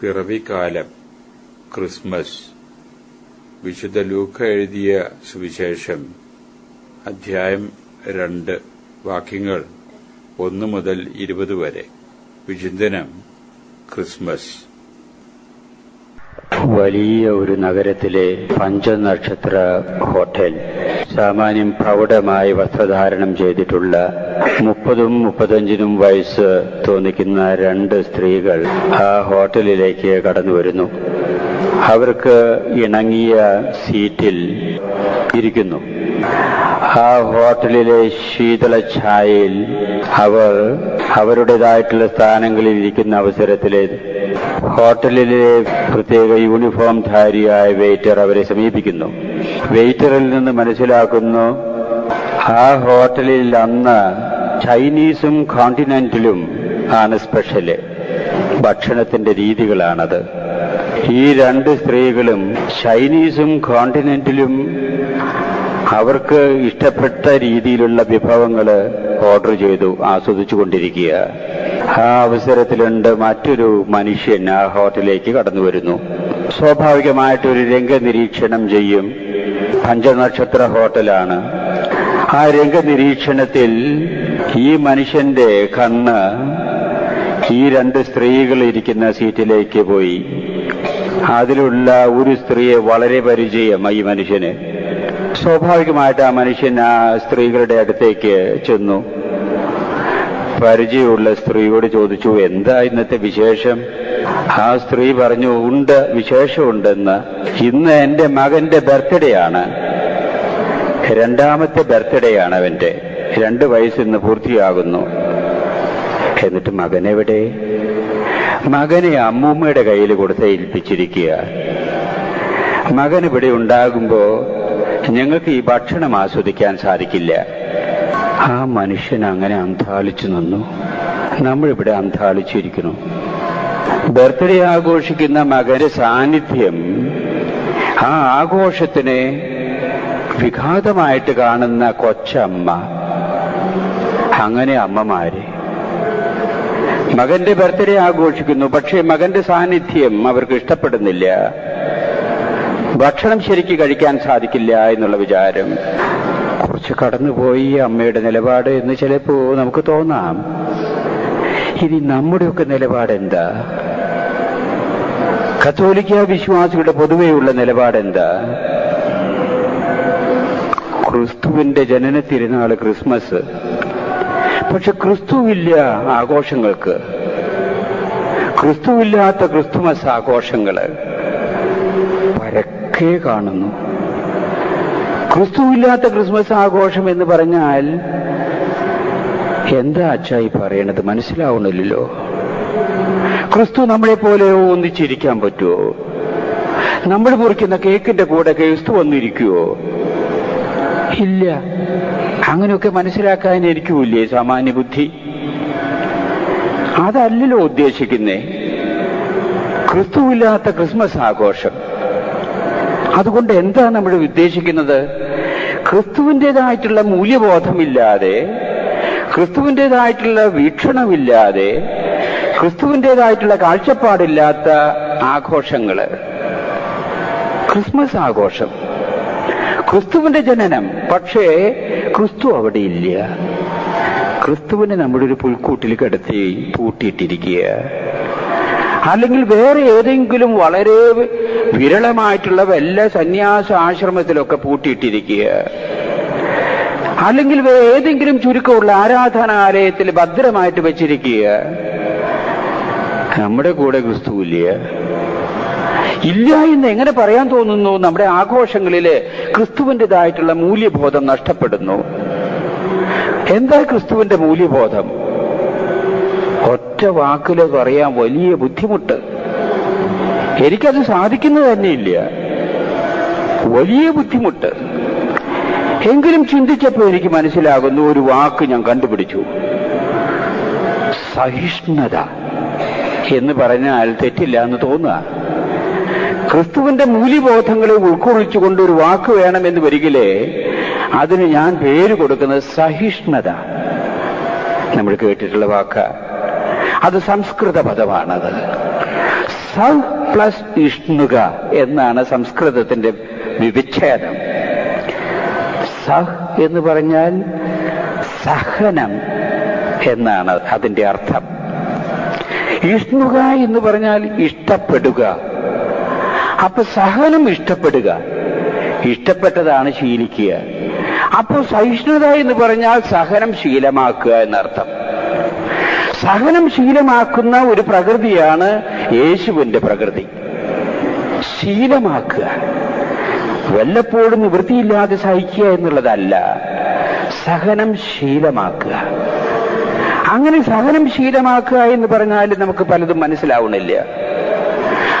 പിറവിക്കാലം Christmas വിശുദ്ധ ലൂക്ക എഴുതിയ സുവിശേഷം അധ്യായം രണ്ട് വാക്യങ്ങൾ ഒന്ന് മുതൽ ഇരുപത് വരെ. വിചിന്തനം ക്രിസ്മസ്. വലിയ ഒരു നഗരത്തിലെ പഞ്ചനക്ഷത്ര ഹോട്ടൽ സാമാന്യം പ്രൗഢമായി വസ്ത്രധാരണം ചെയ്തിട്ടുള്ള മുപ്പതും മുപ്പത്തഞ്ചിനും വയസ്സ് തോന്നിക്കുന്ന രണ്ട് സ്ത്രീകൾ ആ ഹോട്ടലിലേക്ക് കടന്നു വരുന്നു. അവർക്ക് ഇണങ്ങിയ സീറ്റിൽ ഇരിക്കുന്നു. ആ ഹോട്ടലിലെ ശീതള ഛായയിൽ അവർ അവരുടേതായിട്ടുള്ള സ്ഥാനങ്ങളിൽ ഇരിക്കുന്ന അവസരത്തിലെ ഹോട്ടലിലെ പ്രത്യേക യൂണിഫോം ധാരിയായ വെയിറ്റർ അവരെ സമീപിക്കുന്നു. വെയിറ്ററിൽ നിന്ന് മനസ്സിലാക്കുന്നു ആ ഹോട്ടലിൽ അന്ന് ചൈനീസും കോണ്ടിനെന്റിലും ആണ് സ്പെഷ്യൽ. ഭക്ഷണത്തിന്റെ രീതികളാണത്. ഈ രണ്ട് സ്ത്രീകളും ചൈനീസും കോണ്ടിനെന്റിലും അവർക്ക് ഇഷ്ടപ്പെട്ട രീതിയിലുള്ള വിഭവങ്ങൾ ഓർഡർ ചെയ്തു ആസ്വദിച്ചു ആസ്വദിച്ചുകൊണ്ടിരിക്കുക. ആ അവസരത്തിലുണ്ട് മറ്റൊരു മനുഷ്യൻ ആ ഹോട്ടലിലേക്ക് കടന്നു വരുന്നു. സ്വാഭാവികമായിട്ടൊരു രംഗനിരീക്ഷണം ചെയ്യും. പഞ്ചനക്ഷത്ര ഹോട്ടലാണ്. ആ രംഗനിരീക്ഷണത്തിൽ ഈ മനുഷ്യന്റെ കണ്ണ് ഈ രണ്ട് സ്ത്രീകൾ ഇരിക്കുന്ന സീറ്റിലേക്ക് പോയി. അതിലുള്ള ഒരു സ്ത്രീയെ വളരെ പരിചയം ഈ മനുഷ്യന്. സ്വാഭാവികമായിട്ട് ആ മനുഷ്യൻ ആ സ്ത്രീകളുടെ അടുത്തേക്ക് ചെന്നു. പരിചയമുള്ള സ്ത്രീയോട് ചോദിച്ചു എന്താ ഇന്നത്തെ വിശേഷം? ആ സ്ത്രീ പറഞ്ഞു ഉണ്ട് വിശേഷമുണ്ടെന്ന്. ഇന്ന് എന്റെ മകന്റെ ബർത്ത്ഡേ ആണ്. രണ്ടാമത്തെ ബർത്ത്ഡേ ആണ് അവന്റെ. രണ്ട് വയസ്സിന്ന് പൂർത്തിയാകുന്നു. എന്നിട്ട് മകനെവിടെ മകനെ അമ്മൂമ്മയുടെ കയ്യിൽ കൊടുത്ത് ഏൽപ്പിച്ചിരിക്കുക. മകൻ ഇവിടെ ഉണ്ടാകുമ്പോ ഞങ്ങൾക്ക് ഈ ഭക്ഷണം ആസ്വദിക്കാൻ സാധിക്കില്ല. ആ മനുഷ്യൻ അങ്ങനെ അന്താളിച്ചു നിന്നു. നമ്മളിവിടെ അന്താളിച്ചിരിക്കുന്നു. ബർത്ത്ഡേ ആഘോഷിക്കുന്ന മകന്റെ സാന്നിധ്യം ആ ആഘോഷത്തിനെ വിഘാതമായിട്ട് കാണുന്ന കൊച്ചമ്മ. അങ്ങനെ അമ്മമാര്. മകന്റെ ബർത്ത്ഡേ ആഘോഷിക്കുന്നു പക്ഷേ മകന്റെ സാന്നിധ്യം അവർക്ക് ഇഷ്ടപ്പെടുന്നില്ല. ഭക്ഷണം ശരിക്ക് കഴിക്കാൻ സാധിക്കില്ല എന്നുള്ള വിചാരം. കുറച്ച് കടന്നുപോയി അമ്മയുടെ നിലപാട് എന്ന് ചിലപ്പോ നമുക്ക് തോന്നാം. ഇനി നമ്മുടെയൊക്കെ നിലപാട് എന്താ കത്തോലിക്ക വിശ്വാസികളുടെ പൊതുവെയുള്ള നിലപാട് എന്താ ക്രിസ്തുവിന്റെ ജനന തിരുനാൾ ക്രിസ്മസ്. പക്ഷെ ക്രിസ്തുവില്ല ആഘോഷങ്ങൾക്ക്. ക്രിസ്തുവില്ലാത്ത ക്രിസ്തുമസ് ആഘോഷങ്ങൾ പരക്കെ കാണുന്നു. ക്രിസ്തുവില്ലാത്ത ക്രിസ്മസ് ആഘോഷം എന്ന് പറഞ്ഞാൽ എന്താ അച്ചായി പറയണത്? മനസ്സിലാവണില്ലല്ലോ ക്രിസ്തു നമ്മളെ പോലെ ഒന്നിച്ചിരിക്കാൻ പറ്റുമോ നമ്മൾ മുറിക്കുന്ന കേക്കിന്റെ കൂടെ ക്രിസ്തു വന്നിരിക്കുവോ? ഇല്ല. അങ്ങനെയൊക്കെ മനസ്സിലാക്കാനിരിക്കൂല്ലേ സാമാന്യ ബുദ്ധി അതല്ലല്ലോ ഉദ്ദേശിക്കുന്നേ. ക്രിസ്തുവില്ലാത്ത ക്രിസ്മസ് ആഘോഷം. അതുകൊണ്ട് എന്താ നമ്മൾ ഉദ്ദേശിക്കുന്നത്? ക്രിസ്തുവിന്റെതായിട്ടുള്ള മൂല്യബോധമില്ലാതെ ക്രിസ്തുവിന്റെതായിട്ടുള്ള വീക്ഷണമില്ലാതെ ക്രിസ്തുവിന്റെതായിട്ടുള്ള കാഴ്ചപ്പാടില്ലാത്ത ആഘോഷങ്ങൾ. ക്രിസ്മസ് ആഘോഷം. ക്രിസ്തുവിന്റെ ജനനം. പക്ഷേ ക്രിസ്തു അവിടെ ഇല്ല. ക്രിസ്തുവിനെ നമ്മുടെ ഒരു പുൽക്കൂട്ടിൽ കിടത്തി പൂട്ടിയിട്ടിരിക്കുക അല്ലെങ്കിൽ വേറെ ഏതെങ്കിലും വളരെ വിരളമായിട്ടുള്ള വല്ല സന്യാസ ആശ്രമത്തിലൊക്കെ പൂട്ടിയിട്ടിരിക്കുക അല്ലെങ്കിൽ വേറെ ഏതെങ്കിലും ചുരുക്കമുള്ള ആരാധനാലയത്തിൽ ഭദ്രമായിട്ട് വെച്ചിരിക്കുക നമ്മുടെ കൂടെ ക്രിസ്തുവില്ല. ഇല്ല എന്ന് എങ്ങനെ പറയാൻ തോന്നുന്നു? നമ്മുടെ ആഘോഷങ്ങളിൽ ക്രിസ്തുവിന്റെതായിട്ടുള്ള മൂല്യബോധം നഷ്ടപ്പെടുന്നു. എന്താ ക്രിസ്തുവിന്റെ മൂല്യബോധം? ഒറ്റ വാക്കിൽ പറയാൻ വലിയ ബുദ്ധിമുട്ട്. എനിക്കത് സാധിക്കുന്നത് തന്നെയില്ല. വലിയ ബുദ്ധിമുട്ട്. എങ്കിലും ചിന്തിച്ചപ്പോൾ എനിക്ക് മനസ്സിലാകുന്നു ഒരു വാക്ക് ഞാൻ കണ്ടുപിടിച്ചു. സഹിഷ്ണുത എന്ന് പറഞ്ഞാൽ തെറ്റില്ല എന്ന് തോന്നുക. ക്രിസ്തുവിന്റെ മൂല്യബോധങ്ങളെ ഉൾക്കൊള്ളിച്ചുകൊണ്ട് ഒരു വാക്ക് വേണമെന്ന് വരികിലേ അതിന് ഞാൻ പേര് കൊടുക്കുന്നത് സഹിഷ്ണുത. നമ്മൾ കേട്ടിട്ടുള്ള വാക്ക്. അത് സംസ്കൃത പദമാണത്. സൗ പ്ലസ് ഇഷ്ണുക എന്നാണ് സംസ്കൃതത്തിന്റെ വിവിച്ഛേദം. സഹ് എന്ന് പറഞ്ഞാൽ സഹനം എന്നാണ് അതിന്റെ അർത്ഥം. ഇഷ്ണുക എന്ന് പറഞ്ഞാൽ ഇഷ്ടപ്പെടുക. അപ്പൊ സഹനം ഇഷ്ടപ്പെടുക. ഇഷ്ടപ്പെട്ടതാണ് ശീലിക്കുക. അപ്പോൾ സഹിഷ്ണുത എന്ന് പറഞ്ഞാൽ സഹനം ശീലമാക്കുക എന്നർത്ഥം. സഹനം ശീലമാക്കുന്ന ഒരു പ്രകൃതിയാണ് യേശുവിന്റെ പ്രകൃതി. ശീലമാക്കുക. വല്ലപ്പോഴും നിവൃത്തിയില്ലാതെ സഹിക്കുക എന്നുള്ളതല്ല. സഹനം ശീലമാക്കുക. അങ്ങനെ സഹനം ശീലമാക്കുക എന്ന് പറഞ്ഞാൽ നമുക്ക് പലതും മനസ്സിലാവണില്ല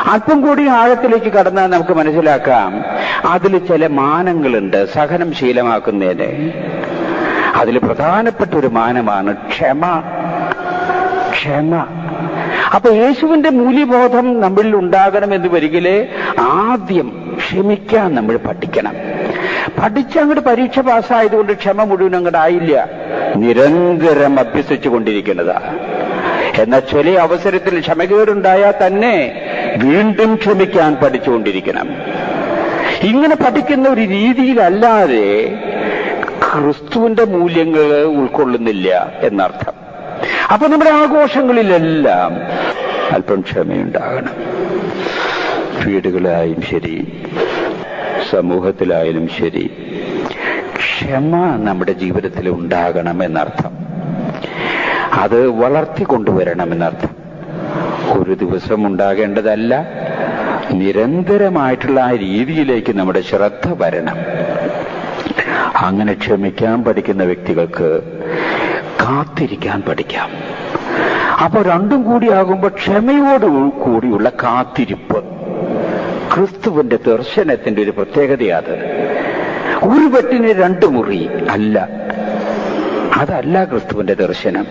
അല്പം കൂടി ആഴത്തിലേക്ക് കടന്നാൽ നമുക്ക് മനസ്സിലാക്കാം. അതിൽ ചില മാനങ്ങളുണ്ട്. സഹനം ശീലമാക്കുന്നതിന്. അതിൽ പ്രധാനപ്പെട്ട ഒരു മാനമാണ് ക്ഷമ. ക്ഷമ. അപ്പൊ യേശുവിന്റെ മൂല്യബോധം നമ്മളിൽ ഉണ്ടാകണമെന്ന് വരികിൽ ആദ്യം ക്ഷമിക്കാൻ നമ്മൾ പഠിക്കണം. പഠിച്ചങ്ങോട്ട് പരീക്ഷ പാസ്സായതുകൊണ്ട് ക്ഷമ മുഴുവൻ അങ്ങോട്ട് ആയില്ല. നിരന്തരം അഭ്യസിച്ചു കൊണ്ടിരിക്കുന്നതാ എന്നാൽ ചില അവസരത്തിൽ ക്ഷമകേടുണ്ടായാൽ തന്നെ വീണ്ടും ക്ഷമിക്കാൻ പഠിച്ചുകൊണ്ടിരിക്കണം. ഇങ്ങനെ പഠിക്കുന്ന ഒരു രീതിയിലല്ലാതെ ക്രിസ്തുവിന്റെ മൂല്യങ്ങൾ ഉൾക്കൊള്ളുന്നില്ല എന്നർത്ഥം. അപ്പൊ നമ്മുടെ ആഘോഷങ്ങളിലെല്ലാം അല്പം ക്ഷമയുണ്ടാകണം. വീടുകളായും ശരി സമൂഹത്തിലായാലും ശരി ക്ഷമ നമ്മുടെ ജീവിതത്തിൽ ഉണ്ടാകണം എന്നർത്ഥം. അത് വളർത്തിക്കൊണ്ടുവരണം എന്നർത്ഥം ഒരു ദിവസം ഉണ്ടാകേണ്ടതല്ല നിരന്തരമായിട്ടുള്ള ആ രീതിയിലേക്ക് നമ്മുടെ ശ്രദ്ധ വരണം. അങ്ങനെ ക്ഷമിക്കാൻ പഠിക്കുന്ന വ്യക്തികൾക്ക് കാത്തിരിക്കാൻ പഠിക്കാം. അപ്പൊ രണ്ടും കൂടിയാകുമ്പോൾ ക്ഷമയോട് കൂടിയുള്ള കാത്തിരിപ്പ്. ക്രിസ്തുവിന്റെ ദർശനത്തിന്റെ ഒരു പ്രത്യേകതയാത്. ഒരു വെട്ടിന് രണ്ട് മുറി അല്ല. അതല്ല ക്രിസ്തുവിന്റെ ദർശനം.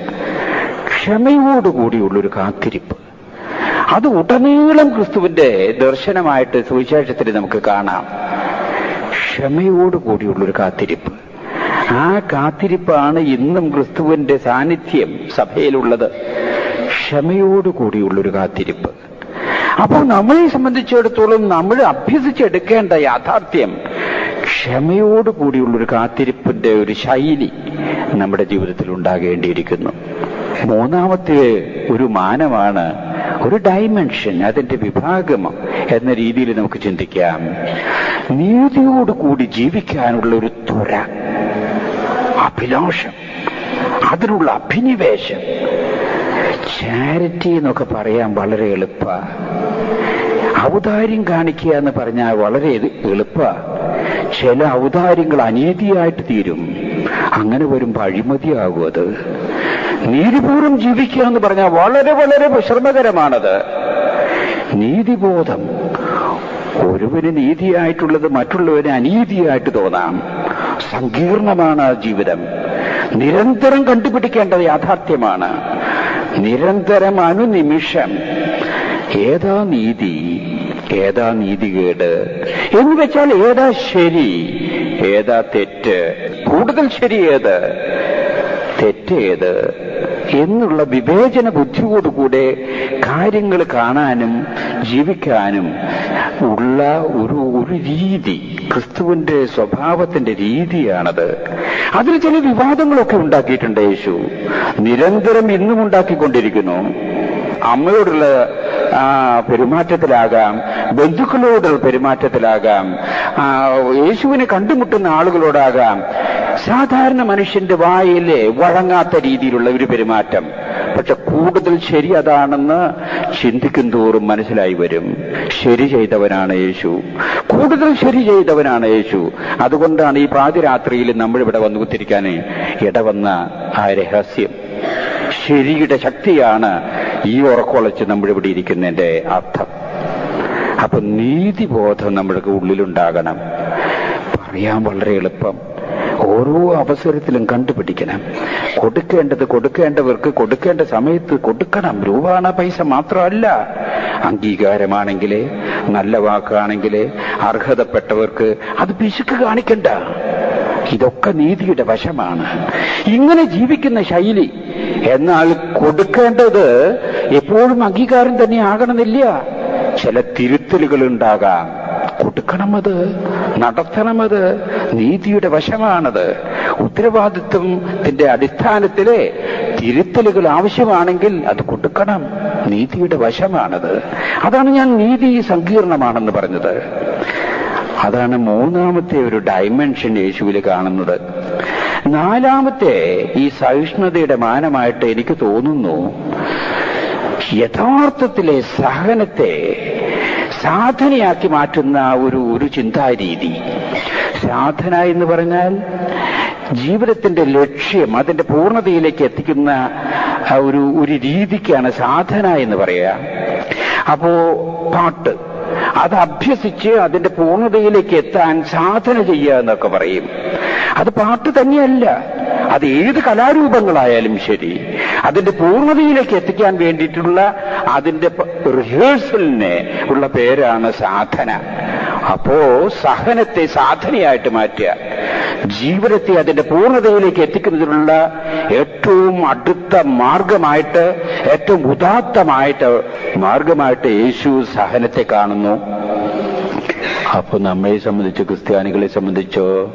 ക്ഷമയോടുകൂടിയുള്ളൊരു കാത്തിരിപ്പ്. അത് ഉടനീളം ക്രിസ്തുവിന്റെ ദർശനമായിട്ട് സുവിശേഷത്തിൽ നമുക്ക് കാണാം. ക്ഷമയോട് കൂടിയുള്ള ഒരു കാത്തിരിപ്പ്. ആ കാത്തിരിപ്പാണ് ഇന്നും ക്രിസ്തുവിന്റെ സാന്നിധ്യം സഭയിലുള്ളത്. ക്ഷമയോടുകൂടിയുള്ളൊരു കാത്തിരിപ്പ്. അപ്പോൾ നമ്മളെ സംബന്ധിച്ചിടത്തോളം നമ്മൾ അഭ്യസിച്ചെടുക്കേണ്ട യാഥാർത്ഥ്യം കൂടിയുള്ളൊരു കാത്തിരിപ്പിന്റെ ഒരു ശൈലി നമ്മുടെ ജീവിതത്തിൽ ഉണ്ടാകേണ്ടിയിരിക്കുന്നു. മൂന്നാമത്തെ ഒരു മാനമാണ് ഒരു ഡയമെൻഷൻ അതിന്റെ വിഭാഗം എന്ന രീതിയിൽ നമുക്ക് ചിന്തിക്കാം. നീതിയോടുകൂടി ജീവിക്കാനുള്ള ഒരു ത്വര അഭിലാഷം അതിനുള്ള അഭിനിവേശം. ചാരിറ്റി എന്നൊക്കെ പറയാൻ വളരെ എളുപ്പ. ഔദാര്യം കാണിക്കുക എന്ന് പറഞ്ഞാൽ വളരെ എളുപ്പ. ചില ഔദാര്യങ്ങൾ അനീതിയായിട്ട് തീരും. അങ്ങനെ വരുമ്പോ അഴിമതിയാകും അത്. നീതിപൂർവം ജീവിക്കുക എന്ന് പറഞ്ഞാൽ വളരെ വളരെ വിശ്രമകരമാണത് നീതിബോധം. ഒരുവന് നീതിയായിട്ടുള്ളത് മറ്റുള്ളവന് അനീതിയായിട്ട് തോന്നാം. സങ്കീർണമാണ് ജീവിതം. നിരന്തരം കണ്ടുപിടിക്കേണ്ടത് യാഥാർത്ഥ്യമാണ്. നിരന്തരം അനുനിമിഷം. ഏതാ നീതി? ഏതാ നീതികേട്? എന്ന് വെച്ചാൽ ഏതാ ശരി? ഏതാ തെറ്റ്? കൂടുതൽ ശരി ഏത്? തെറ്റ് ഏത് എന്നുള്ള വിവേചന ബുദ്ധിയോടുകൂടെ കാര്യങ്ങൾ കാണാനും ജീവിക്കാനും ഉള്ള ഒരു ഒരു രീതി ക്രിസ്തുവിന്റെ സ്വഭാവത്തിന്റെ രീതിയാണത്. അതിൽ ചില വിവാദങ്ങളൊക്കെ ഉണ്ടാക്കിയിട്ടുണ്ട് യേശു. നിരന്തരം ഇന്നും ഉണ്ടാക്കിക്കൊണ്ടിരിക്കുന്നു. അമ്മയോടുള്ള പെരുമാറ്റത്തിലാകാം ബന്ധുക്കളോടുള്ള പെരുമാറ്റത്തിലാകാം യേശുവിനെ കണ്ടുമുട്ടുന്ന ആളുകളോടാകാം സാധാരണ മനുഷ്യന്റെ വായിലെ വഴങ്ങാത്ത രീതിയിലുള്ള ഒരു പെരുമാറ്റം. പക്ഷെ കൂടുതൽ ശരി അതാണെന്ന് ചിന്തിക്കും തോറും മനസ്സിലായി വരും. ശരി ചെയ്തവനാണ് യേശു. കൂടുതൽ ശരി ചെയ്തവനാണ് യേശു. അതുകൊണ്ടാണ് ഈ പാതിരാത്രിയിൽ നമ്മൾ ഇവിടെ വന്നു കുത്തിരിക്കാൻ ഇടവന്ന ആ രഹസ്യം. ശരിയുടെ ശക്തിയാണ് ഈ ഉറക്കൊളച്ച് നമ്മളിവിടെ ഇരിക്കുന്നതിന്റെ അർത്ഥം. അപ്പൊ നീതിബോധം നമ്മൾക്ക് ഉള്ളിലുണ്ടാകണം. പറയാൻ വളരെ എളുപ്പം. ഓരോ അവസരത്തിലും കണ്ടുപിടിക്കണം. കൊടുക്കേണ്ടത് കൊടുക്കേണ്ടവർക്ക് കൊടുക്കേണ്ട സമയത്ത് കൊടുക്കണം. രൂപാണ പൈസ മാത്രമല്ല. അംഗീകാരമാണെങ്കിൽ നല്ല വാക്കാണെങ്കിൽ അർഹതപ്പെട്ടവർക്ക് അത് പിശുക്ക് കാണിക്കണ്ട. ഇതൊക്കെ നീതിയുടെ വശമാണ്. ഇങ്ങനെ ജീവിക്കുന്ന ശൈലി എന്നാൽ കൊടുക്കേണ്ടത് എപ്പോഴും അംഗീകാരം തന്നെ ആകണമെന്നില്ല. ചില തിരുത്തലുകൾ ഉണ്ടാകാം. കൊടുക്കണം അത് നടത്തണമത് നീതിയുടെ വശമാണത്. ഉത്തരവാദിത്വത്തിന്റെ അടിസ്ഥാനത്തിലെ തിരുത്തലുകൾ ആവശ്യമാണെങ്കിൽ അത് കൊടുക്കണം. നീതിയുടെ വശമാണത്. അതാണ് ഞാൻ നീതി സങ്കീർണമാണെന്ന് പറഞ്ഞത്. അതാണ് മൂന്നാമത്തെ ഒരു ഡയമെൻഷൻ യേശുവിൽ കാണുന്നത്. നാലാമത്തെ ഈ സഹിഷ്ണുതയുടെ മാനമായിട്ട് എനിക്ക് തോന്നുന്നു യഥാർത്ഥത്തിലെ സഹനത്തെ സാധനയാക്കി മാറ്റുന്ന ഒരു ഒരു ചിന്താരീതി. സാധന എന്ന് പറഞ്ഞാൽ ജീവിതത്തിന്റെ ലക്ഷ്യം അതിന്റെ പൂർണതയിലേക്ക് എത്തിക്കുന്ന ഒരു ഒരു രീതിക്കാണ് സാധന എന്ന് പറയുക. അപ്പോ പാട്ട് അത് അഭ്യസിച്ച് അതിന്റെ പൂർണതയിലേക്ക് എത്താൻ സാധന ചെയ്യുക എന്നൊക്കെ പറയും. അത് പാട്ട് തന്നെയല്ല അത് ഏത് കലാരൂപങ്ങളായാലും ശരി അതിന്റെ പൂർണതയിലേക്ക് എത്തിക്കാൻ വേണ്ടിയിട്ടുള്ള അതിന്റെ റിഹേഴ്സലിനെ ഉള്ള പേരാണ് സാധന. അപ്പോ സഹനത്തെ സാധനയായിട്ട് മാറ്റുക. ജീവിതത്തെ അതിന്റെ പൂർണതയിലേക്ക് എത്തിക്കുന്നതിനുള്ള ഏറ്റവും അടുത്ത മാർഗമായിട്ട് ഏറ്റവും ഉദാത്തമായിട്ട് മാർഗമായിട്ട് യേശു സഹനത്തെ കാണുന്നു. അപ്പൊ നമ്മെ സംബന്ധിച്ച് ക്രിസ്ത്യാനികളെ സംബന്ധിച്ചോ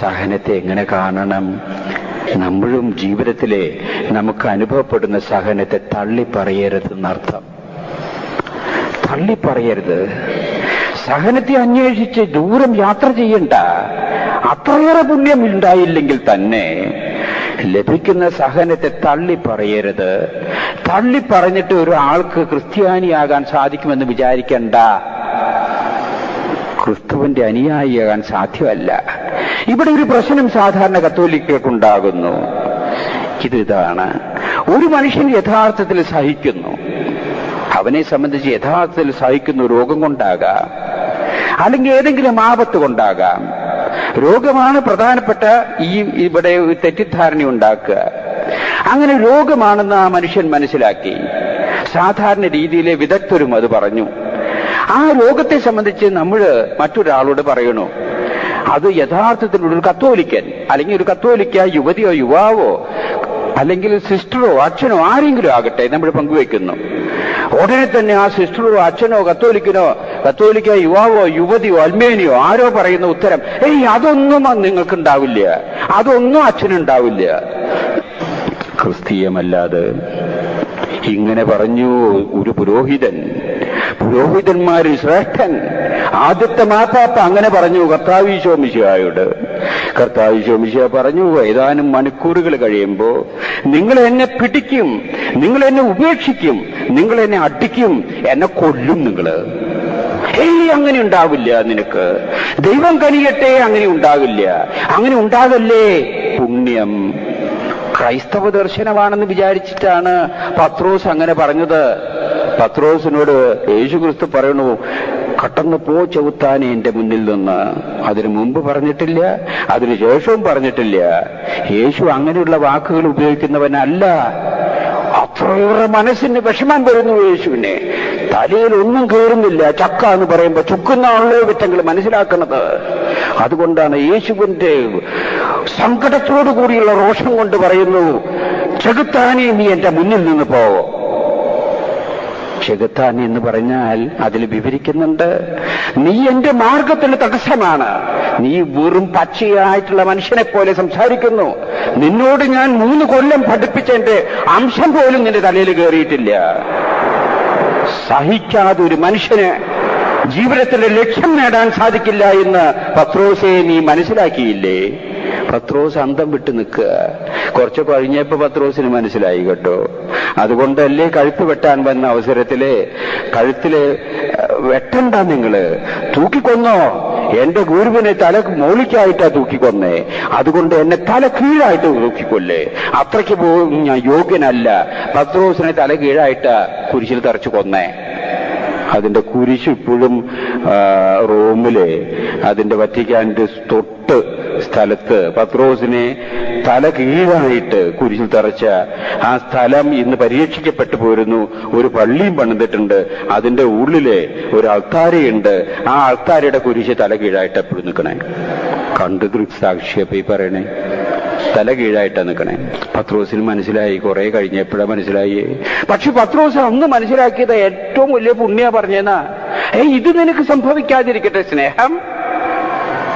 സഹനത്തെ എങ്ങനെ കാണണം? നമ്മളും ജീവിതത്തിലെ നമുക്ക് അനുഭവപ്പെടുന്ന സഹനത്തെ തള്ളിപ്പറയരുതെന്നർത്ഥം. തള്ളിപ്പറയരുത്. സഹനത്തെ അന്വേഷിച്ച് ദൂരം യാത്ര ചെയ്യണ്ട. അത്രയേറെ പുണ്യം ഉണ്ടായില്ലെങ്കിൽ തന്നെ ലഭിക്കുന്ന സഹനത്തെ തള്ളി പറയരുത് തള്ളി പറഞ്ഞിട്ട് ഒരാൾക്ക് ക്രിസ്ത്യാനിയാകാൻ സാധിക്കുമെന്ന് വിചാരിക്കണ്ട. ക്രിസ്തുവിന്റെ അനുയായിയാകാൻ സാധ്യമല്ല. ഇവിടെ ഒരു പ്രശ്നം സാധാരണ കത്തോലിക്കുണ്ടാകുന്നു ഇത് ഇതാണ്. ഒരു മനുഷ്യൻ യഥാർത്ഥത്തിൽ സഹിക്കുന്നു. അവനെ സംബന്ധിച്ച് യഥാർത്ഥത്തിൽ സഹിക്കുന്ന രോഗം കൊണ്ടാകാം. അല്ലെങ്കിൽ ഏതെങ്കിലും ആപത്ത് കൊണ്ടാകാം. രോഗമാണ് പ്രധാനപ്പെട്ട ഈ ഇവിടെ തെറ്റിദ്ധാരണ ഉണ്ടാക്കുക. അങ്ങനെ രോഗമാണെന്ന് ആ മനുഷ്യൻ മനസ്സിലാക്കി. സാധാരണ രീതിയിലെ വിദഗ്ധരും അത് പറഞ്ഞു. ആ രോഗത്തെ സംബന്ധിച്ച് നമ്മൾ മറ്റൊരാളോട് പറയണു. അത് യഥാർത്ഥത്തിൽ ഒരു കത്തോലിക്കൻ അല്ലെങ്കിൽ ഒരു കത്തോലിക്ക യുവതിയോ യുവാവോ അല്ലെങ്കിൽ സിസ്റ്ററോ അച്ഛനോ ആരെങ്കിലും ആകട്ടെ നമ്മൾ പങ്കുവെക്കുന്നു ഉടനെ തന്നെ ആ സിസ്റ്ററോ അച്ഛനോ കത്തോലിക്കനോ കത്തോലിക്ക യുവാവോ യുവതിയോ അൽമേനിയോ ആരോ പറയുന്ന ഉത്തരം ഏയ് അതൊന്നും നിങ്ങൾക്ക് ഉണ്ടാവില്ല അതൊന്നും അച്ഛനുണ്ടാവില്ല. ക്രിസ്തീയമല്ലാതെ ഇങ്ങനെ പറഞ്ഞു ഒരു പുരോഹിതൻ. പുരോഹിതന്മാരിൽ ശ്രേഷ്ഠൻ. ആദ്യത്തെ മാപ്പാപ്പ അങ്ങനെ പറഞ്ഞു കർത്താവിശോമിശിയായോട് കർത്താവിശോമിശിയ പറഞ്ഞു ഏതാനും മണിക്കൂറുകൾ കഴിയുമ്പോ നിങ്ങൾ എന്നെ പിടിക്കും നിങ്ങൾ എന്നെ ഉപേക്ഷിക്കും നിങ്ങൾ എന്നെ അടിക്കും എന്നെ കൊല്ലും നിങ്ങൾ. ഏയ് അങ്ങനെ ഉണ്ടാവില്ല നിനക്ക്. ദൈവം കനിയട്ടെ അങ്ങനെ ഉണ്ടാവില്ല. അങ്ങനെ ഉണ്ടാകല്ലേ? പുണ്യം. ക്രൈസ്തവ ദർശനമാണെന്ന് വിചാരിച്ചിട്ടാണ് പത്രോസ് അങ്ങനെ പറഞ്ഞത്. പത്രോസിനോട് യേശു ക്രിസ്തു പറയണു കട്ടന്ന് പോ ചവിത്താനെ എന്റെ മുന്നിൽ നിന്ന്. അതിനു മുമ്പ് പറഞ്ഞിട്ടില്ല അതിനു ശേഷവും പറഞ്ഞിട്ടില്ല. യേശു അങ്ങനെയുള്ള വാക്കുകൾ ഉപയോഗിക്കുന്നവനല്ല. അത്രയേറെ മനസ്സിന് വിഷമം വരുന്നു യേശുവിനെ. തലയിൽ ഒന്നും കയറുന്നില്ല ചക്ക എന്ന് പറയുമ്പോ ചുക്കുന്നാണല്ലോ വിറ്റങ്ങൾ മനസ്സിലാക്കുന്നത് അതുകൊണ്ടാണ് യേശുവിന്റെ സങ്കടത്തോടു കൂടിയുള്ള രോഷം കൊണ്ട് പറയുന്നു ചെകുത്താനെ നീ എന്റെ മുന്നിൽ നിന്ന് പോവോ ചെകുത്താൻ എന്ന് പറഞ്ഞാൽ അതിൽ വിവരിക്കുന്നുണ്ട് നീ എന്റെ മാർഗത്തിന് തടസ്സമാണ്. നീ വെറും പച്ചയായിട്ടുള്ള മനുഷ്യനെ പോലെ സംസാരിക്കുന്നു. നിന്നോട് ഞാൻ മൂന്ന് കൊല്ലം പഠിപ്പിച്ച എന്റെ അംശം പോലും നിന്റെ തലയിൽ കയറിയിട്ടില്ല. സഹിക്കാതെ ഒരു മനുഷ്യന് ജീവിതത്തിലെ ലക്ഷ്യം നേടാൻ സാധിക്കില്ല എന്ന് പത്രോസെ നീ മനസ്സിലാക്കിയില്ലേ? പത്രോസ് അന്തം വിട്ട് നിൽക്കുക. കുറച്ച് കഴിഞ്ഞപ്പോ പത്രോസിന് മനസ്സിലായി കേട്ടോ. അതുകൊണ്ടല്ലേ കഴുത്ത് വെട്ടാൻ വന്ന അവസരത്തിലെ കഴുത്തിൽ വെട്ടണ്ട നിങ്ങൾ. തൂക്കിക്കൊന്നോ? എന്റെ ഗുരുവിനെ തല മോളിക്കായിട്ടാ തൂക്കിക്കൊന്നേ. അതുകൊണ്ട് എന്നെ തല കീഴായിട്ട് തൂക്കിക്കൊല്ലേ. അത്രയ്ക്ക് പോകും ഞാൻ യോഗ്യനല്ല. പത്രോസിനെ തല കീഴായിട്ടാ കുരിശിൽ തറച്ചു കൊന്നേ. അതിന്റെ കുരിശ് ഇപ്പോഴും റോമിലെ അതിന്റെ വറ്റിക്കാന്റെ തൊട്ട് സ്ഥലത്ത് പത്രോസിനെ തല കീഴായിട്ട് കുരിശിൽ തറച്ച ആ സ്ഥലം ഇന്ന് പരീക്ഷിക്കപ്പെട്ടു പോരുന്നു. ഒരു പള്ളിയും പണിതിട്ടുണ്ട്. അതിന്റെ ഉള്ളിലെ ഒരു അൾത്താരയുണ്ട്. ആ അൾത്താരയുടെ കുരിശ് തല കീഴായിട്ട് എപ്പോഴും നിൽക്കണേ. കണ്ടു ദൃക്സാക്ഷിയപ്പോ ഈ പറയണേ. തല കീഴായിട്ടാ നിൽക്കണേ പത്രോസിന് മനസ്സിലായി കുറെ കഴിഞ്ഞപ്പോഴാ മനസ്സിലായി. പക്ഷെ പത്രോസ് അന്ന് മനസ്സിലാക്കിയത് ഏറ്റവും വലിയ പുണ്യ പറഞ്ഞെന്നാ. ഏ ഇത് നിനക്ക് സംഭവിക്കാതിരിക്കട്ടെ സ്നേഹം?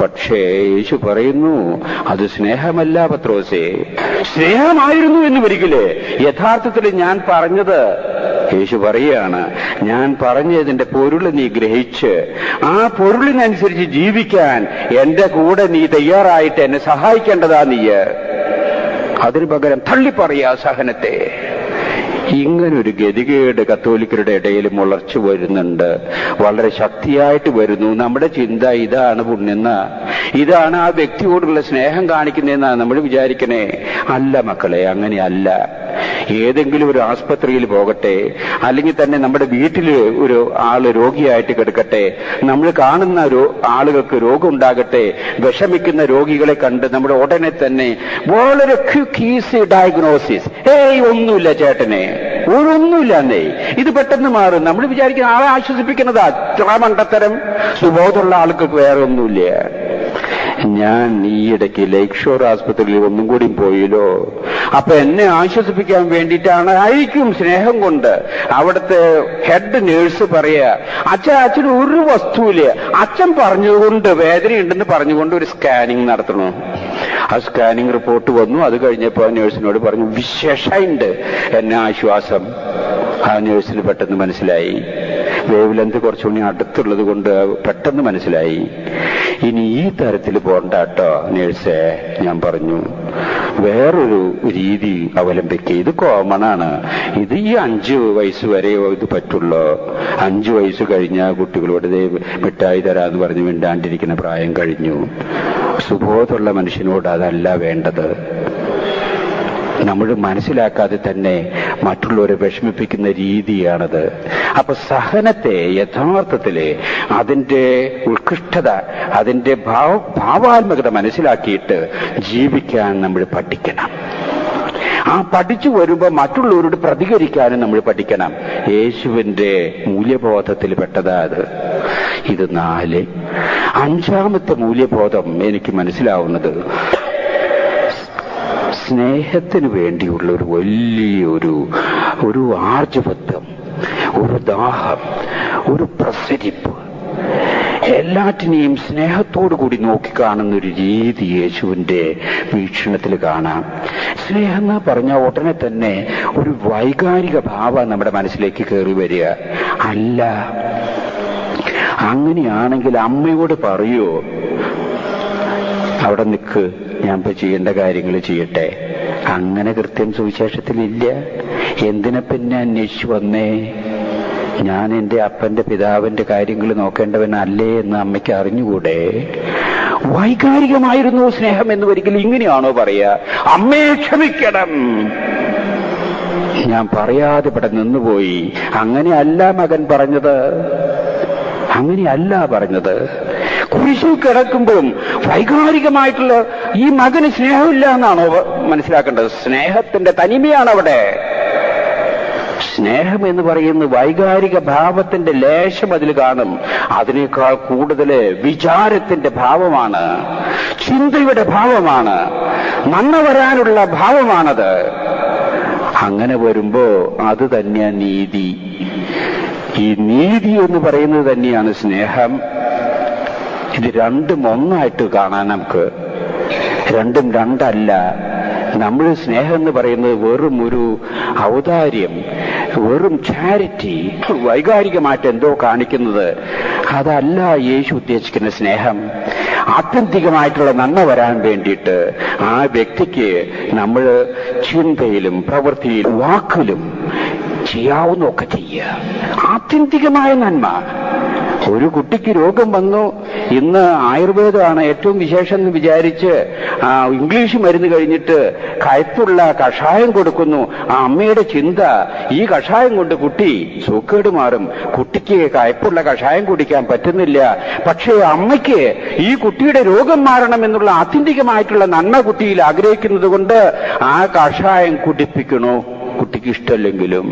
പക്ഷേ യേശു പറയുന്നു അത് സ്നേഹമല്ല പത്രോസേ. സ്നേഹമായിരുന്നു എന്ന് വരികില്ലേ? യഥാർത്ഥത്തിൽ ഞാൻ പറഞ്ഞത് യേശു പറയുകയാണ് ഞാൻ പറഞ്ഞതിന്റെ പൊരുൾ നീ ഗ്രഹിച്ച് ആ പൊരുളിനനുസരിച്ച് ജീവിക്കാൻ എന്റെ കൂടെ നീ തയ്യാറായിട്ട് എന്നെ സഹായിക്കേണ്ടതാ നീ. അതിനു പകരം തള്ളിപ്പറയാ സഹനത്തെ. ഇങ്ങനൊരു ഗതികേട് കത്തോലിക്കരുടെ ഇടയിൽ മുളർച്ചു വരുന്നുണ്ട്. വളരെ ശക്തിയായിട്ട് വരുന്നു. നമ്മുടെ ചിന്ത ഇതാണ് പുണ്യെന്ന. ഇതാണ് ആ വ്യക്തിയോടുള്ള സ്നേഹം കാണിക്കുന്നതെന്നാണ് നമ്മൾ വിചാരിക്കണേ. അല്ല മക്കളെ അങ്ങനെയല്ല ഏതെങ്കിലും ഒരു ആസ്പത്രിയിൽ പോകട്ടെ അല്ലെങ്കിൽ തന്നെ നമ്മുടെ വീട്ടിൽ ഒരു ആൾ രോഗിയായിട്ട് കിടക്കട്ടെ നമ്മൾ കാണുന്ന ആളുകൾക്ക് രോഗം ഉണ്ടാകട്ടെ വിഷമിക്കുന്ന രോഗികളെ കണ്ട് നമ്മുടെ ഉടനെ തന്നെ വളരെ ക്വിക്ക് ഈസി ഡയഗ്നോസിസ് ഏയ് ഒന്നുമില്ല ചേട്ടനെ ഒരൊന്നുമില്ല എന്നേ ഇത് പെട്ടെന്ന് മാറും. നമ്മൾ വിചാരിക്കുന്ന ആളെ ആശ്വസിപ്പിക്കുന്നതാ. മണ്ടത്തരം. സുബോധമുള്ള ആൾക്ക് വേറെ ഒന്നുമില്ല. ഞാൻ ഈയിടയ്ക്ക് ലേക്ക് ഷോർ ആസ്പത്രിയിൽ ഒന്നും കൂടി പോയില്ലോ. അപ്പൊ എന്നെ ആശ്വസിപ്പിക്കാൻ വേണ്ടിയിട്ടാണ് ആയിരിക്കും സ്നേഹം കൊണ്ട് അവിടുത്തെ ഹെഡ് നേഴ്സ് പറയുക അച്ഛൻ അച്ഛന് ഒരു വസ്തുവില്ല. അച്ഛൻ പറഞ്ഞുകൊണ്ട് വേദനയുണ്ടെന്ന് പറഞ്ഞുകൊണ്ട് ഒരു സ്കാനിങ് നടത്തണു. ആ സ്കാനിങ് റിപ്പോർട്ട് വന്നു. അത് കഴിഞ്ഞപ്പോ ആ നേഴ്സിനോട് പറഞ്ഞു വിശേഷമുണ്ട് എന്നെ ആശ്വാസം. ആ നേഴ്സിന് പെട്ടെന്ന് മനസ്സിലായി. വേവ് ലെന്ത് കുറച്ചുകൂടി അടുത്തുള്ളത് കൊണ്ട് പെട്ടെന്ന് മനസ്സിലായി. ഇനി ഈ തരത്തിൽ പോണ്ട കേട്ടോ നേഴ്സേ ഞാൻ പറഞ്ഞു. വേറൊരു രീതി അവലംബിക്കുക ഇത് കോമൺ ആണ്. ഇത് ഈ അഞ്ച് വയസ്സ് വരെ ഇത് പറ്റുള്ളൂ. അഞ്ചു വയസ്സ് കഴിഞ്ഞ കുട്ടികളോട് മിഠായി തരാന്ന് പറഞ്ഞ് മിണ്ടാണ്ടിരിക്കുന്ന പ്രായം കഴിഞ്ഞു. സുബോധമുള്ള മനുഷ്യനോട് അതല്ല വേണ്ടത്. നമ്മൾ മനസ്സിലാക്കാതെ തന്നെ മറ്റുള്ളവരെ വിഷമിപ്പിക്കുന്ന രീതിയാണത്. അപ്പൊ സഹനത്തെ യഥാർത്ഥത്തിൽ അതിന്റെ ഉത്കൃഷ്ടത അതിന്റെ ഭാവ ഭാവാത്മകത മനസ്സിലാക്കിയിട്ട് ജീവിക്കാൻ നമ്മൾ പഠിക്കണം. ആ പഠിച്ചു വരുമ്പോൾ മറ്റുള്ളവരോട് പ്രതികരിക്കാനും നമ്മൾ പഠിക്കണം. യേശുവിന്റെ മൂല്യബോധത്തിൽ പെട്ടതാ അത്. ഇത് നാല്. അഞ്ചാമത്തെ മൂല്യബോധം എനിക്ക് മനസ്സിലാവുന്നത് സ്നേഹത്തിന് വേണ്ടിയുള്ള ഒരു വലിയൊരു ഒരു ആർജവത്വം ഒരു ദാഹം ഒരു പ്രസരിപ്പ്. എല്ലാറ്റിനെയും സ്നേഹത്തോടു കൂടി നോക്കിക്കാണുന്ന ഒരു രീതി യേശുവിന്റെ വീക്ഷണത്തിൽ കാണാം. സ്നേഹം എന്ന് പറഞ്ഞ ഉടനെ തന്നെ ഒരു വൈകാരിക ഭാവം നമ്മുടെ മനസ്സിലേക്ക് കയറി വരിക. അല്ല അങ്ങനെയാണെങ്കിൽ അമ്മയോട് പറയോ? അവിടെ നിൽക്ക്. ഞാൻ ഇപ്പൊ ചെയ്യേണ്ട കാര്യങ്ങൾ ചെയ്യട്ടെ? അങ്ങനെ കൃത്യം സുവിശേഷത്തിലില്ല. എന്തിനെ പിന്നെ അന്വേഷിച്ചു വന്നേ? ഞാൻ എന്റെ അപ്പന്റെ പിതാവിന്റെ കാര്യങ്ങൾ നോക്കേണ്ടവനല്ലേ എന്ന് അമ്മയ്ക്ക് അറിഞ്ഞുകൂടെ? വൈകാരികമായിരുന്നു സ്നേഹം എന്ന് ഒരിക്കലും ഇങ്ങനെയാണോ പറയാ? അമ്മയെ ക്ഷമിക്കണം. ഞാൻ പറയാതെ ഇവിടെ നിന്നുപോയി. അങ്ങനെയല്ല മകൻ പറഞ്ഞത്. അങ്ങനെയല്ല പറഞ്ഞത്. കുരിശിൽ കിടക്കുമ്പോഴും വൈകാരികമായിട്ടുള്ള ഈ മകന് സ്നേഹമില്ല എന്നാണോ മനസ്സിലാക്കേണ്ടത്? സ്നേഹത്തിന്റെ തനിമയാണ് അവിടെ സ്നേഹം എന്ന് പറയുന്ന വൈകാരിക ഭാവത്തിന്റെ ലേശം അതിൽ കാണും. അതിനേക്കാൾ കൂടുതൽ വിചാരത്തിന്റെ ഭാവമാണ്. ചിന്തയുടെ ഭാവമാണ്. നന്മ വരാനുള്ള ഭാവമാണത്. അങ്ങനെ വരുമ്പോ അത് തന്നെയാ നീതി. ഈ നീതി എന്ന് പറയുന്നത് തന്നെയാണ് സ്നേഹം. ഇത് രണ്ടും ഒന്നായിട്ട് കാണാൻ നമുക്ക് രണ്ടും രണ്ടല്ല. നമ്മൾ സ്നേഹം എന്ന് പറയുന്നത് വെറും ഒരു ഔദാര്യം വെറും ചാരിറ്റി വൈകാരികമായിട്ട് എന്തോ കാണിക്കുന്നത്. അതല്ല യേശു ഉദ്ദേശിക്കുന്ന സ്നേഹം. ആത്യന്തികമായിട്ടുള്ള നന്മ വരാൻ വേണ്ടിയിട്ട് ആ വ്യക്തിക്ക് നമ്മൾ ചിന്തയിലും പ്രവൃത്തിയിലും വാക്കിലും ചെയ്യാവുന്നൊക്കെ ചെയ്യുക. ആത്യന്തികമായ നന്മ. ഒരു കുട്ടിക്ക് രോഗം വന്നു. ഇന്ന് ആയുർവേദമാണ് ഏറ്റവും വിശേഷം എന്ന് വിചാരിച്ച് ഇംഗ്ലീഷ് മരുന്ന് കഴിഞ്ഞിട്ട് കയ്പുള്ള കഷായം കൊടുക്കുന്നു. ആ അമ്മയുടെ ചിന്ത ഈ കഷായം കൊണ്ട് കുട്ടി സൂക്കേട് മാറും. കുട്ടിക്ക് കയ്പുള്ള കഷായം കുടിക്കാൻ പറ്റുന്നില്ല. പക്ഷേ അമ്മയ്ക്ക് ഈ കുട്ടിയുടെ രോഗം മാറണം എന്നുള്ള ആത്യന്തികമായിട്ടുള്ള നന്മ കുട്ടിയിൽ ആഗ്രഹിക്കുന്നത് കൊണ്ട് ആ കഷായം കുടിപ്പിക്കണോ കുട്ടിക്ക് ഇഷ്ടമല്ലെങ്കിലും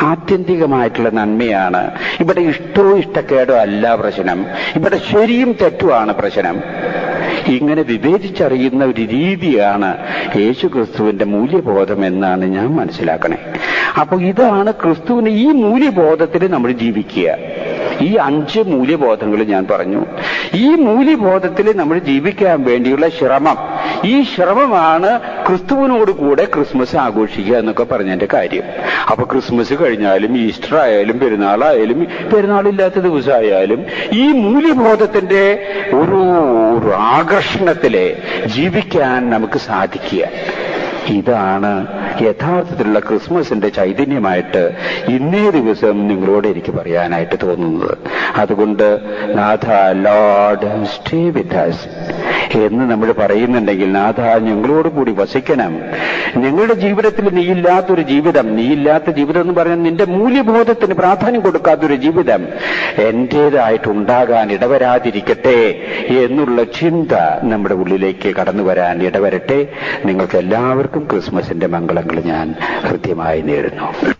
ആത്യന്തികമായിട്ടുള്ള നന്മയാണ്. ഇവിടെ ഇഷ്ടവും ഇഷ്ടക്കേടോ അല്ല പ്രശ്നം. ഇവിടെ ശരിയും തെറ്റുമാണ് പ്രശ്നം. ഇങ്ങനെ വിവേചിച്ചറിയുന്ന ഒരു രീതിയാണ് യേശു ക്രിസ്തുവിന്റെ മൂല്യബോധം എന്നാണ് ഞാൻ മനസ്സിലാക്കണേ. അപ്പൊ ഇതാണ് ക്രിസ്തുവിന് ഈ മൂല്യബോധത്തിൽ നമ്മൾ ജീവിക്കുക. ഈ അഞ്ച് മൂല്യബോധങ്ങൾ ഞാൻ പറഞ്ഞു. ഈ മൂല്യബോധത്തിൽ നമ്മൾ ജീവിക്കാൻ വേണ്ടിയുള്ള ശ്രമം ഈ ശ്രമമാണ് ക്രിസ്തുവിനോട് കൂടെ ക്രിസ്മസ് ആഘോഷിക്കുക എന്നൊക്കെ പറഞ്ഞതിന്റെ കാര്യം. അപ്പൊ ക്രിസ്മസ് കഴിഞ്ഞാലും ഈസ്റ്റർ ആയാലും പെരുന്നാളായാലും പെരുന്നാളില്ലാത്ത ദിവസമായാലും ഈ മൂല്യബോധത്തിന്റെ ഒരു ആകർഷണത്തിലെ ജീവിക്കാൻ നമുക്ക് സാധിക്കുക. ഇതാണ് യഥാർത്ഥത്തിലുള്ള ക്രിസ്മസിന്റെ ചൈതന്യമായിട്ട് ഇന്നേ ദിവസം നിങ്ങളോട് എനിക്ക് പറയാനായിട്ട് തോന്നുന്നത്. അതുകൊണ്ട് നാഥ ലോഡ് സ്റ്റേ വിത്ത് us. എന്ന് നമ്മൾ പറയുന്നുണ്ടെങ്കിൽ നാഥ ഞങ്ങളോട് കൂടി വസിക്കണം. ഞങ്ങളുടെ ജീവിതത്തിൽ നീയില്ലാത്തൊരു ജീവിതം നീയില്ലാത്ത ജീവിതം എന്ന് പറഞ്ഞാൽ നിന്റെ മൂല്യബോധത്തിന് പ്രാധാന്യം കൊടുക്കാത്തൊരു ജീവിതം എന്റേതായിട്ടുണ്ടാകാൻ ഇടവരാതിരിക്കട്ടെ എന്നുള്ള ചിന്ത നമ്മുടെ ഉള്ളിലേക്ക് കടന്നു വരാൻ ഇടവരട്ടെ. നിങ്ങൾക്ക് എല്ലാവർക്കും ക്രിസ്മസിന്റെ മംഗളങ്ങൾ ഞാൻ ഹൃദ്യമായി നേരുന്നു.